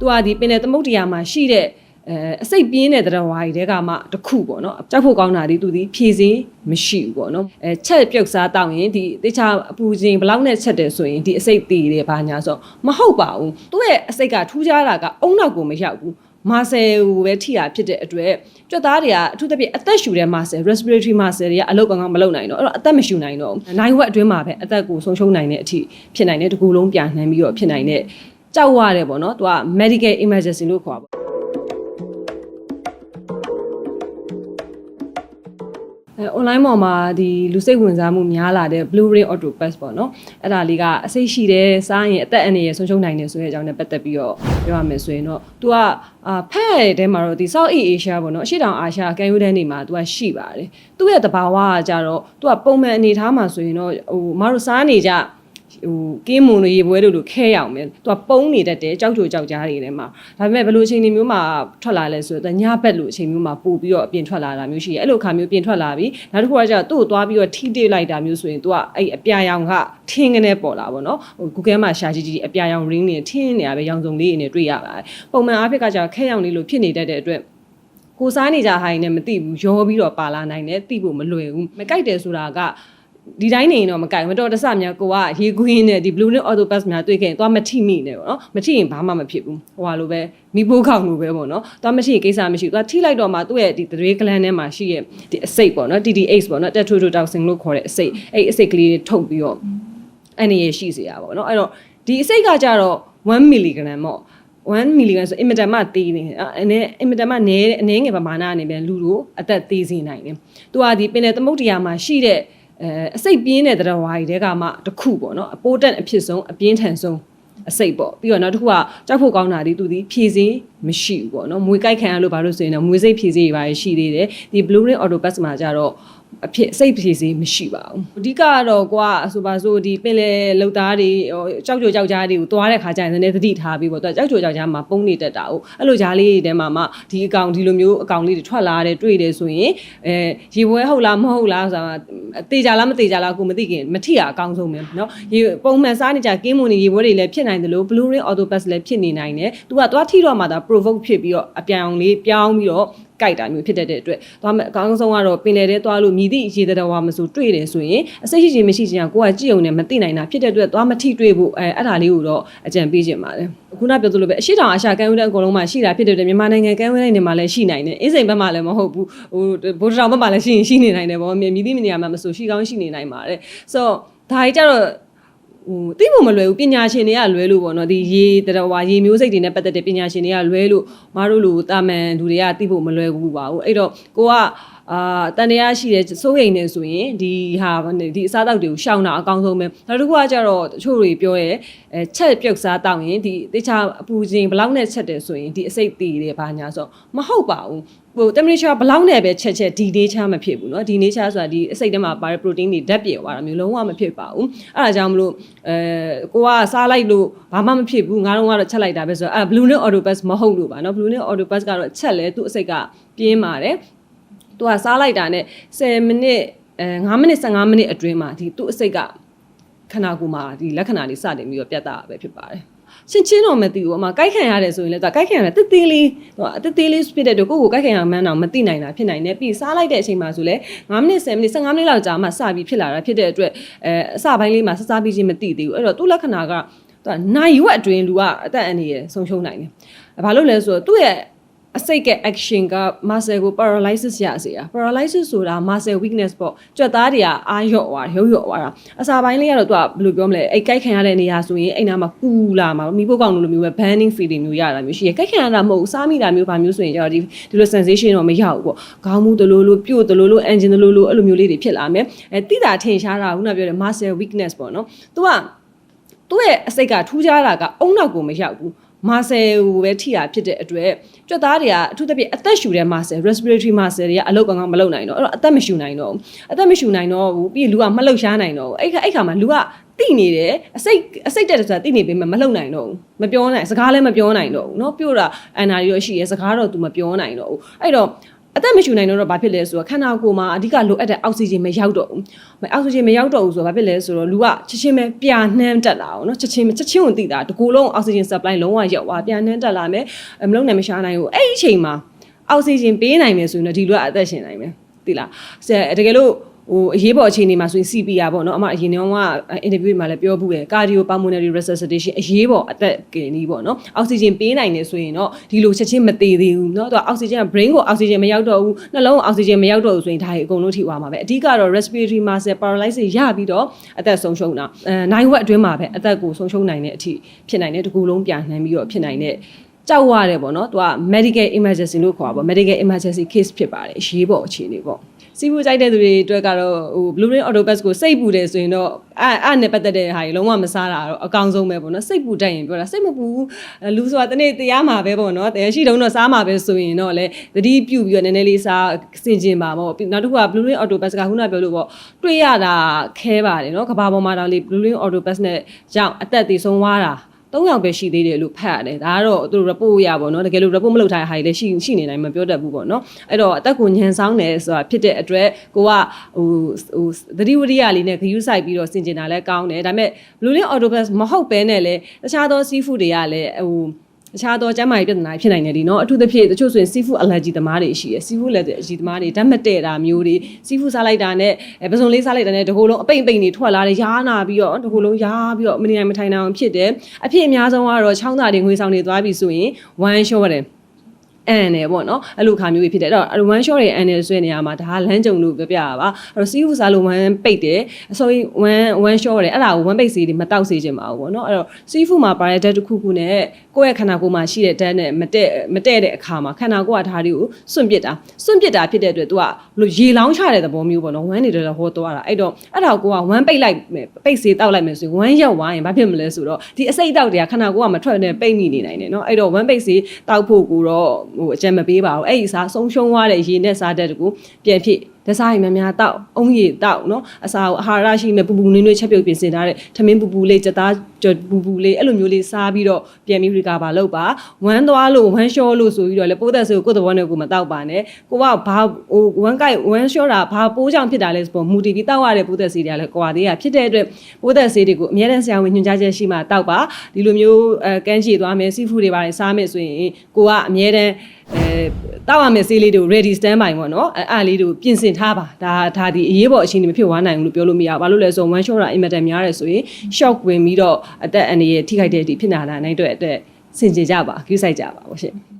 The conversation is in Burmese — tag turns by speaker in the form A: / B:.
A: သူကဒီပင်လယ်သမုဒ္ဒရာမှာရှိတဲ့အဲအစိတ်ပြင်းတဲ့တရားဝါးကြီးတဲကမှတစ်ခုပေါ့နော်ကြောက်ဖို့ကောင်းတာဒီသူဒီဖြည့်စင်းမရှိဘူးပေါ့နော်အဲချက်ပြုတ်စားတောက်ရင်ဒီတခြားအပူချင်းဘလောက်နဲ့ချက်တယ်ဆိုရင်ဒီအစိတ်တည်တယ်ဘာညာဆိုမဟုတ်ပါဘူးသူ့ရဲ့အစိတ်ကထူးခြားတာကအုံနောက်ကိုမရောက်ဘူးမာဆယ်ကိုပဲထိတာဖြစ်တဲ့အတွက်ကြွက်သားတွေကအထူးသဖြင့်အသက်ရှူတဲ့မာဆယ် respiratory muscle တွေကအလုပ်ကောင်းကောင်းမလုပ်နိုင်တော့အဲ့တော့အသက်မရှူနိုင်တော့ဘူးနိုင်ဝက်အတွင်းမှာပဲအသက်ကိုဆုံးရှုံးနိုင်တဲ့အထိဖြစ်နိုင်တဲ့တစ်ခုလုံးပြန်နှမ်းပြီးတော့ဖြစ်နိုင်တဲ့ ကြောက်ရတယ်ပေါ့နော်သူက medical emergency လို့ခေါ်တာပေါ့အဲ online ပေါ်မှာဒီလူစိတ်ဝင်စားမှုများလာတဲ့ blue ray auto pass ပေါ့နော်အဲ့ဒါလေးကအစိတ်ရှိတယ်စားရင်အသက်အန္တရာယ်ဆုံးရှုံးနိုင်တယ်ဆိုတဲ့အကြောင်းနဲ့ပတ်သက်ပြီးတော့ပြောရမယ်ဆိုရင်တော့ तू ကအာဖက်တဲ့ထဲမှာတော့ဒီ South East Asia ပေါ့နော်အရှေ့တောင်အာရှကန်ယူတဲ့နေမှာ तू ကရှိပါတယ်သူ့ရဲ့တဘာဝကကြတော့ तू ကပုံမှန်အနေထားမှာဆိုရင်တော့ဟိုမတို့စားနေကြ ဟိုကင်းမွန်လိုရေပွဲတို့လိုခဲရအောင်မယ်သူကပုံနေတတ်တယ်ကြောက်ကြိုကြောက်ကြားတွေထဲမှာဒါပေမဲ့ဘယ်လိုအချိန်တွေမျိုးမှာထွက်လာလဲဆိုတော့ညဘက်လိုအချိန်မျိုးမှာပို့ပြီးတော့အပြင်ထွက်လာတာမျိုးရှိတယ်အဲ့လိုခါမျိုးပြင်ထွက်လာပြီနောက်တစ်ခုကကျတော့သူ့ကိုသွားပြီးတော့ထိတိလိုက်တာမျိုးဆိုရင်သူကအဲ့အပြာရောင်ကထင်းကနေပေါ်လာပါတော့ဟို Google မှာရှာကြည့်ကြည့်အပြာရောင် ring နေထင်းနေရပဲရောင်စုံလေးတွေနဲ့တွေ့ရပါတယ်ပုံမှန်အားဖြင့်ကကျတော့ခဲရောင်လေးလိုဖြစ်နေတတ်တဲ့အတွက်ကိုစားနေကြဟိုင်းနဲ့မသိဘူးရောပြီးတော့ပါလာနိုင်တယ်သိဖို့မလွယ်ဘူးမကြိုက်တယ်ဆိုတာက ဒီတိုင်းနေရင်တော့မကြိုက်ဘူးမတော်တဆများကိုကရေကွင်းနဲ့ဒီ blue ring auto pass များတွေ့ခဲ့ရင်သွားမထိမိနေပေါ့နော်မထိရင်ဘာမှမဖြစ်ဘူးဟိုဟာလိုပဲမိဖိုးခေါင်လိုပဲပေါ့နော်သွားမထိရင်ကိစ္စမရှိဘူးသွားထိလိုက်တော့မှသူ့ရဲ့ဒီ three gland ထဲမှာရှိရဲ့ဒီအစိတ်ပေါ့နော် TTH ပေါ့နော် tetrodotoxin လို့ခေါ်တဲ့အစိတ်အဲ့အစိတ်ကလေးတွေထုတ်ပြီးတော့အဲ့နေရရှိစေရပါပေါ့နော်အဲ့တော့ဒီအစိတ်ကကြတော့1 mg ပေါ့1 mg ဆိုအင်မတန်မှသေးနေတယ်အဲနဲ့အင်မတန်မှနည်းအနည်းငယ်ပမာဏအနေနဲ့လူတို့အသက်သေးစေနိုင်တယ်။သူကဒီပင်လယ်သမုဒ္ဒရာမှာရှိတဲ့ အဲအစိတ်ပြင်းတဲ့တရားဝါးကြီးတဲကမှတစ်ခုပေါ့နော်အပိုးတက်အဖြစ်ဆုံးအပြင်းထန်ဆုံးအစိတ်ပေါ့ပြီးတော့နောက်တစ်ခုကကြောက်ဖို့ကောင်းတာဒီသူဒီဖြည့်စင်းမရှိဘူးပေါ့နော်မွေကြိုက်ခံရလို့ဘာလို့ဆိုရင်တော့မွေစိတ်ဖြည့်စင်းတွေပါရှိသေးတယ်ဒီ blue ring auto pass မှာကြတော့ အဖြစ်စိတ်ဖြည့်စင်းမရှိပါဘူးအဓိကကတော့ကွာဆိုပါစို့ဒီပင်လေလောက်သားတွေဟိုကြောက်ကြိုကြောက်ကြားတွေကိုသွားတဲ့ခါကျရင်နည်းနည်းသတိထားပြီးပေါ့သူကကြောက်ကြိုကြောက်ကြားမှာပုံနေတတ်တာ哦အဲ့လိုကြားလေးတွေထဲမှာမှဒီအကောင်ဒီလိုမျိုးအကောင်လေးတွေထွက်လာတယ်တွေ့တယ်ဆိုရင်အဲရေပွဲဟုတ်လားမဟုတ်လားဆိုတာတေချာလားမတေချာလားကိုမသိခင်မထိတာအကောင်းဆုံးပဲเนาะရေပုံမှန်စားနေကြကင်းမွန်နေရေပွဲတွေလည်းဖြစ်နိုင်တယ်လို့ blue ring auto pass လည်းဖြစ်နေနိုင်တယ်သူကသွားထိတော့မှဒါ provoke ဖြစ်ပြီးတော့အပြောင်လေးပြောင်းပြီးတော့ ကြိုက်တာမျိုးဖြစ်တတ်တဲ့အတွက်သွားမယ်အကောင်းဆုံးကတော့ပင်လယ်ထဲသွားလို့မြည်သည့်ရေတတော်ဝါမဆိုတွေ့တယ်ဆိုရင်အစိတ်ရှိချင်းမရှိချင်းကကိုကကြည့်ုံနဲ့မသိနိုင်တာဖြစ်တဲ့အတွက်သွားမထိတွေ့ဖို့အဲအဲ့ဒါလေးကိုတော့အကြံပေးခြင်းပါတယ်ခုနပြောသလိုပဲအရှိတောင်အာရှကမ်းဝန်းတဲ့အကုန်လုံးမှာရှိတာဖြစ်တဲ့အတွက်မြန်မာနိုင်ငံကမ်းဝန်းတိုင်းတွေမှာလည်းရှိနိုင်တယ်အင်းစိန်ဘက်မှာလည်းမဟုတ်ဘူးဟိုဗိုလ်တောင်ဘက်မှာလည်းရှိရင်ရှိနေနိုင်တယ်ပေါ့မြည်သည့်နေရာမှာမဆိုရှိကောင်းရှိနေနိုင်ပါတယ်ဆိုတော့ဒါကြီးကြတော့ ဟိုသိဖို့မလွယ်ဘူးပညာရှင်တွေကလွဲလို့ပေါ့နော်ဒီရေတတော်ဝါရေမျိုးစိတ်တွေနဲ့ပတ်သက်တဲ့ပညာရှင်တွေကလွဲလို့မတို့လိုတာမန်လူတွေကသိဖို့မလွယ်ဘူးပါဘူးအဲ့တော့ကိုက အာတန်တရားရှိတဲ့စိုးရိမ်နေဆိုရင်ဒီဟာဒီအစားအသောက်တွေကိုရှောင်တာအကောင်းဆုံးပဲနောက်တစ်ခုကကြတော့တချို့တွေပြောရဲအဲချက်ပြုတ်စားတောက်ရင်ဒီတခြားအပူချင်းဘလောက်နဲ့ချက်တယ်ဆိုရင်ဒီအစိတ်တည်တယ်ဘာညာဆိုမဟုတ်ပါဘူးဟို temperature ဘလောက်နဲ့ပဲချက်ချက်ဒီ nature မဖြစ်ဘူးเนาะဒီ nature ဆိုတာဒီအစိတ်ထဲမှာပါတဲ့ protein တွေဓာတ်ပြေသွားတာမျိုးလုံးဝမဖြစ်ပါဘူးအဲ့ဒါကြောင့်မလို့အဲကိုကစားလိုက်လို့ဘာမှမဖြစ်ဘူးငါတို့ကတော့ချက်လိုက်တာပဲဆိုတော့အဲ blue ring autopass မဟုတ်လို့ပါเนาะ blue ring autopass ကတော့ချက်လဲသူ့အစိတ်ကပြင်းပါတယ် သူကစားလိုက်တာနဲ့10မိနစ်အဲ9မိနစ်15မိနစ်အတွင်းမှာဒီသူ့အစိတ်ကခန္ဓာကိုယ်မှာဒီလက္ခဏာတွေစတင်ပြီးတော့ပြတ်တာပဲဖြစ်ပါတယ်ရှင်းချင်းတော့မသိဘူးအမကိုက်ခံရတယ်ဆိုရင်လည်းသူကိုက်ခံရတယ်တစ်သေးလေးဟိုအတစ်သေးလေးဖြစ်တဲ့တော့ကိုယ့်ကိုကိုက်ခံရမှန်းတော့မသိနိုင်တာဖြစ်နိုင်တယ်ပြီးစားလိုက်တဲ့အချိန်မှာဆိုလဲ9မိနစ်10မိနစ်15မိနစ်လောက်ကြာမှစပြီးဖြစ်လာတာဖြစ်တဲ့အတွက်အဲအစပိုင်းလေးမှာစစားပြီးချင်းမသိသေးဘူးအဲ့တော့သူ့လက္ခဏာကသူကနိုင်ရွက်အတွင်းလူကအသက်အန္တရာယ်ဆုံးရှုံးနိုင်တယ်ဘာလို့လဲဆိုတော့သူ့ရဲ့ အစိတ်က action က muscle ကို paralysis ရစေတာ paralysis ဆိုတာ muscle weakness ပေါ့ကြွက်သားတွေကအာရော့သွားရုပ်ရော့သွားတာအစာပိုင်းလေးကတော့သူကဘယ်လိုပြောမလဲအဲ့ကြိုက်ခံရတဲ့နေရာဆိုရင်အဲ့နာမှာပူလာမှာမိဖို့ကောင်းလို့မျိုးပဲ burning feeling မျိုးရတာမျိုးရှိရကြိုက်ခံရတာမဟုတ်ဘူးစားမိတာမျိုးဘာမျိုးဆိုရင်ကျတော့ဒီဒီလို sensation တော့မရဘူးပေါ့ခေါင်းမူးတလို့လို့ပြုတ်တလို့လို့ engine တလို့လို့အဲ့လိုမျိုးလေးတွေဖြစ်လာမယ်အဲတိတာထင်ရှားတာခုနပြောတဲ့ muscle weakness ပေါ့နော်သူကသူ့ရဲ့အစိတ်ကထူးခြားတာကအုံနောက်ကိုမရောက်ဘူး မာဆယ်ကိုပဲထိတာဖြစ်တဲ့အတွက်ကြွက်သားတွေကအထူးသဖြင့်အသက်ရှူတဲ့မာဆယ် respiratory muscle တွေကအလုပ်ကောင်းကောင်းမလုပ်နိုင်တော့အဲ့တော့အသက်မရှူနိုင်တော့ဘူးအသက်မရှူနိုင်တော့ဘူးပြီးရင်လူကမလှုပ်ရှားနိုင်တော့ဘူးအဲ့ခါအဲ့ခါမှာလူကတိနေတယ်အစိတ်အစိတ်တက်တယ်ဆိုတာတိနေပေမဲ့မလှုပ်နိုင်တော့ဘူးမပြောနိုင်စကားလည်းမပြောနိုင်တော့ဘူးเนาะပြောတာအန်နာရီရောရှိရဲစကားတော့ तू မပြောနိုင်တော့ဘူးအဲ့တော့ အသက်မရှူနိုင်တော့ဘာဖြစ်လဲဆိုတော့ခန္ဓာကိုယ်မှာအဓိကလိုအပ်တဲ့အောက်ဆီဂျင်မရောက်တော့ဘူးအောက်ဆီဂျင်မရောက်တော့ဘူးဆိုတော့ဘာဖြစ်လဲဆိုတော့လူကချက်ချင်းပဲပြာနှမ်းတက်လာအောင်နော်ချက်ချင်းချက်ချင်းကိုသိတာတကူလုံးအောက်ဆီဂျင် supply လုံးဝရောက်သွားပြာနှမ်းတက်လာမယ်မလုံးနိုင်မရှားနိုင်ဘူးအဲ့ဒီအချိန်မှာအောက်ဆီဂျင်ပေးနိုင်မယ်ဆိုရင်တော့ဒီလူကအသက်ရှင်နိုင်မယ်သိလားဆရာတကယ်လို့ ဟိုအရေးပေါ်အခြေအနေမှာဆိုရင် CPR ပေါ့နော်အမအရင်တုန်းကအင်တာဗျူးမှာလည်းပြောဘူးတယ် cardio pulmonary resuscitation အရေးပေါ်အသက်ကင်နီးပေါ့နော်အောက်ဆီဂျင်ပေးနိုင်နေဆိုရင်တော့ဒီလိုချက်ချင်းမသေးသေးဘူးနော်သူကအောက်ဆီဂျင်က brain ကိုအောက်ဆီဂျင်မရောက်တော့ဘူးနှလုံးကိုအောက်ဆီဂျင်မရောက်တော့ဘူးဆိုရင်ဒါတွေအကုန်လုံးထိသွားမှာပဲအဓိကတော့ respiratory muscle paralysis ရပြီးတော့အသက်ဆုံးရှုံးတာအဲ9ဝက်အတွင်းမှာပဲအသက်ကိုဆုံးရှုံးနိုင်တဲ့အထိဖြစ်နိုင်တယ်တကူလုံးပြန်နှံပြီးတော့ဖြစ်နိုင်တဲ့ကြောက်ရတယ်ပေါ့နော်သူက medical emergency လို့ခေါ်တာပေါ့ medical emergency case ဖြစ်ပါတယ်အရေးပေါ်အခြေအနေပေါ့ စီးပူးကြိုက်တဲ့သူတွေအတွက်ကတော့ဟို Blue Ring Autobus ကိုစိတ်ပူတယ်ဆိုရင်တော့အဲ့အဲ့နဲ့ပတ်သက်တဲ့ဟာကြီးလုံးဝမစားတာတော့အကောင်ဆုံးပဲပေါ့နော်စိတ်ပူတတ်ရင်ပြောတာစိတ်မပူဘူးအဲလူဆိုတာတနေ့တရားမှာပဲပေါ့နော်တရားရှိတုံးတော့စားမှာပဲဆိုရင်တော့လေတတိပြုတ်ပြီးတော့နည်းနည်းလေးစားစင်ကျင်ပါပေါ့နောက်တစ်ခုက Blue Ring Autobus ကခုနပြောလို့ပေါ့တွေ့ရတာခဲပါတယ်နော်ကဘာပေါ်မှာတောင်လေ Blue Ring Autobus နဲ့ကြောင့်အသက်သေဆုံးသွားတာ ၃ယောက်ပဲရှိသေးတယ်လို့ဖတ်ရတယ်ဒါကတော့သူတို့ report ရပါတော့တကယ်လို့ report မလုပ်ထားတဲ့ဟာတွေလည်းရှိရှိနေနိုင်မှာပြောတတ်ဘူးပေါ့နော်အဲ့တော့အသက်ကိုညံဆောင်တယ်ဆိုတာဖြစ်တဲ့အတွက်ကိုကဟိုဟိုသတိဝရိယလေးနဲ့ဂရုစိုက်ပြီးတော့ဆင်ကျင်တာလည်းကောင်းတယ်ဒါပေမဲ့ blue link autobus မဟုတ်ဘဲနဲ့လည်းတခြားသော seafood တွေကလည်းဟို တခြားသောကျန်းမာရေးပြဿနာဖြစ်နိုင်တယ်ဒီနော်အထူးသဖြင့်တချို့ဆိုရင် seafood allergy သမားတွေရှိရယ် seafood allergy သမားတွေဓာတ်မတည့်တာမျိုးတွေ seafood စားလိုက်တာနဲ့ပစုံလေးစားလိုက်တာနဲ့တကိုယ်လုံးအပိမ့်ပိမ့်တွေထွက်လာတယ်ရားနာပြီးတော့တကိုယ်လုံးရားပြီးတော့မနေနိုင်မထိုင်နိုင်အောင်ဖြစ်တယ်အဖြစ်အများဆုံးကတော့ချောင်းသားတွေငွေဆောင်တွေသွားပြီးဆိုရင်ဝမ်းလျှော့တယ် အန်တယ်ပေါ့နော်အဲ့လိုခါမျိုးတွေဖြစ်တယ်အဲ့တော့ one shot တွေအန်တယ်ဆိုတဲ့နေရာမှာဒါကလမ်းကြုံလို့ပြောပြရပါအဲ့တော့စီးဖူးစားလို့ one ပိတ်တယ်အစိုးရ one one shot တယ်အဲ့ဒါကို one ပိတ်စီတွေမတောက်စေချင်ပါဘူးပေါ့နော်အဲ့တော့စီးဖူးမှာပါတဲ့ဓာတ်တစ်ခုခုနဲ့ကိုယ့်ရဲ့ခန္ဓာကိုယ်မှာရှိတဲ့ဓာတ်နဲ့မတည့်မတည့်တဲ့အခါမှာခန္ဓာကိုယ်ကဒါတွေကိုစွန့်ပစ်တာစွန့်ပစ်တာဖြစ်တဲ့အတွက် तू ကလို့ရေလောင်းချတဲ့သဘောမျိုးပေါ့နော် one နေတယ်ဟောသွားတာအဲ့တော့အဲ့ဒါကိုက one ပိတ်လိုက်မယ်ပိတ်စေတောက်လိုက်မယ်ဆိုရင် one ရောက်သွားရင်ဘာဖြစ်မလဲဆိုတော့ဒီအစိတ်တောက်တွေကခန္ဓာကိုယ်ကမထွက်နဲ့ပိတ်မိနေနိုင်တယ်နော်အဲ့တော့ one ပိတ်စေတောက်ဖို့ကိုတော့ဟိုအကြံမပေးပါဘူးအဲ့ဒီစားဆုံးရှုံးသွားတဲ့ရေနဲ့စားတဲ့တကူပြန်ဖြစ် တစားရင်များများတောက်အုံးရည်တောက်နော်အစာကိုအာဟာရရှိမဲ့ပူပူနွေးနွေးချက်ပြုတ်ပြင်ဆင်ထားတဲ့ထမင်းပူပူလေးကြက်သားပူပူလေးအဲ့လိုမျိုးလေးစားပြီးတော့ပြန်ပြီးရီကာပါလုပ်ပါဝမ်းသွားလို့ဝမ်းလျှောလို့ဆိုပြီးတော့လေပိုးသက်ဆိုကိုယ့်သဘောနဲ့ကိုမတောက်ပါနဲ့ကိုကဘာဟိုဝမ်းကိုက်ဝမ်းလျှောတာဘာပိုးကြောင့်ဖြစ်တာလဲဆိုတော့မူတည်ပြီးတောက်ရတဲ့ပိုးသက်စီတွေကလည်းကွာသေးရဖြစ်တဲ့အတွက်ပိုးသက်စီတွေကိုအများတန်းဆရာဝန်ညွှန်ကြားချက်ရှိမှတောက်ပါဒီလိုမျိုးအဲကန်းချီသွားမယ်စီဖူတွေပါတယ်စားမယ်ဆိုရင်ကိုကအများတန်း အဲတောက်ရမယ်ဆေးလေးတွေကို ready stand by ပေါ့နော်အဲအားလေးတွေကိုပြင်ဆင်ထားပါဒါဒါဒီအရေးပေါ်အချိန်တွေမဖြစ်သွားနိုင်ဘူးလို့ပြောလို့မရဘူးဘာလို့လဲဆိုတော့ one shot တာ immediate များတယ်ဆိုရင် shock ဝင်ပြီးတော့အသက်အန္တရာယ်ထိခိုက်တဲ့အထိဖြစ်လာနိုင်တဲ့အတွက်အသက်ဆင်ခြင်ကြပါ view site ကြပါဟုတ်ရှင်